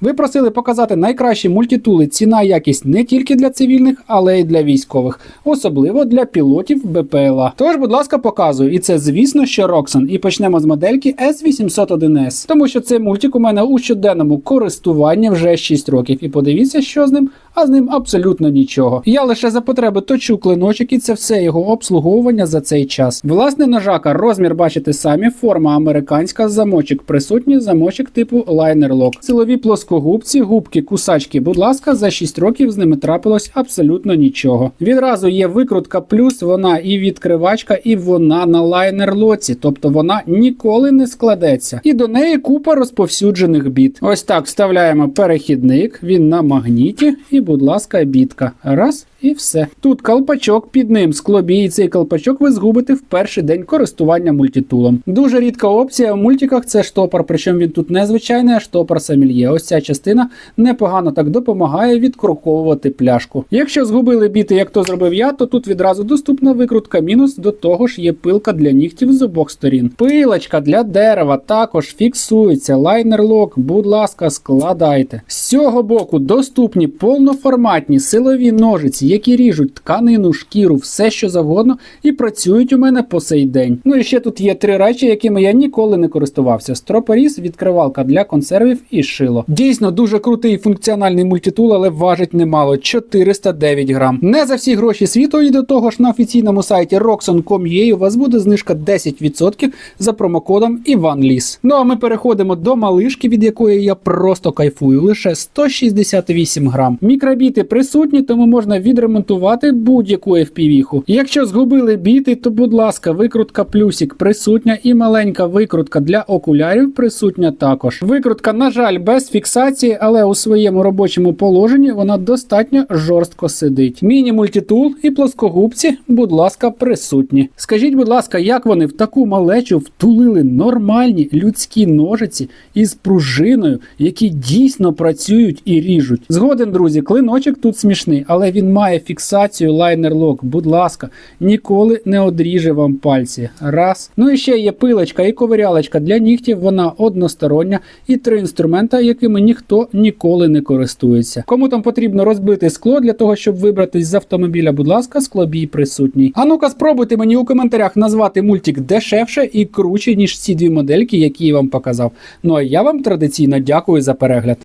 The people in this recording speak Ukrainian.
Ви просили показати найкращі мультитули ціна якість не тільки для цивільних, але й для військових, особливо для пілотів БПЛА. Тож, будь ласка, показую. І це, звісно, що Roxon. І почнемо з модельки S801S, тому що цей мультик у мене у щоденному користуванні вже 6 років. І подивіться, що з ним, а з ним абсолютно нічого. Я лише за потреби точу клиночок, і це все його обслуговування за цей час. Власне, ножака, розмір бачите самі, форма американська, замочок присутній, замочок типу Lock. Силові плоскогубці, губки, кусачки, будь ласка, за 6 років з ними трапилось абсолютно нічого. Відразу є викрутка плюс, вона і відкривачка, і вона на лайнер лоці, тобто вона ніколи не складеться. І до неї купа розповсюджених біт. Ось так вставляємо перехідник, він на магніті, і, будь ласка, бітка. Раз. І все. Тут колпачок під ним склобій, і цей колпачок ви згубите в перший день користування мультитулом. Дуже рідка опція в мультиках це штопор, причому він тут не звичайний, а штопор самільє. Ось ця частина непогано так допомагає відкруковувати пляшку. Якщо згубили біти, як то зробив я, то тут відразу доступна викрутка мінус. До того ж є пилка для нігтів з обох сторін. Пилочка для дерева також фіксується. Лайнер лок, будь ласка, складайте. З цього боку доступні повноформатні силові ножиці, які ріжуть тканину, шкіру, все що завгодно, і працюють у мене по сей день. Ну і ще тут є три речі, якими я ніколи не користувався: стропоріз, відкривалка для консервів і шило. Дійсно дуже крутий і функціональний мультитул, але важить немало 409 грам. Не за всі гроші світу, і до того ж на офіційному сайті roxon.com.ua у вас буде знижка 10% за промокодом IvanLis. Ну а ми переходимо до малишки, від якої я просто кайфую. Лише 168 грам. Мікробіти присутні, тому можна відремонтувати будь-яку FPV-ху. Якщо згубили біти, то будь ласка, викрутка плюсик присутня і маленька викрутка для окулярів присутня також. Викрутка, на жаль, без фіксації, але у своєму робочому положенні вона достатньо жорстко сидить. Міні-мультитул і плоскогубці, будь ласка, присутні. Скажіть, будь ласка, як вони в таку малечу втулили нормальні людські ножиці із пружиною, які дійсно працюють і ріжуть. Згоден, друзі, клиночок тут смішний, але він має фіксацію лайнер лок. Будь ласка, ніколи не одріже вам пальці. Раз. Ну і ще є пилочка і ковирялочка для нігтів. Вона одностороння і три інструмента, якими ніхто ніколи не користується. Кому там потрібно розбити скло для того, щоб вибратись з автомобіля, будь ласка, склобій присутній. А ну-ка, спробуйте мені у коментарях назвати мультик дешевше і круче, ніж ці дві модельки, які я вам показав. Ну а я вам традиційно дякую за перегляд.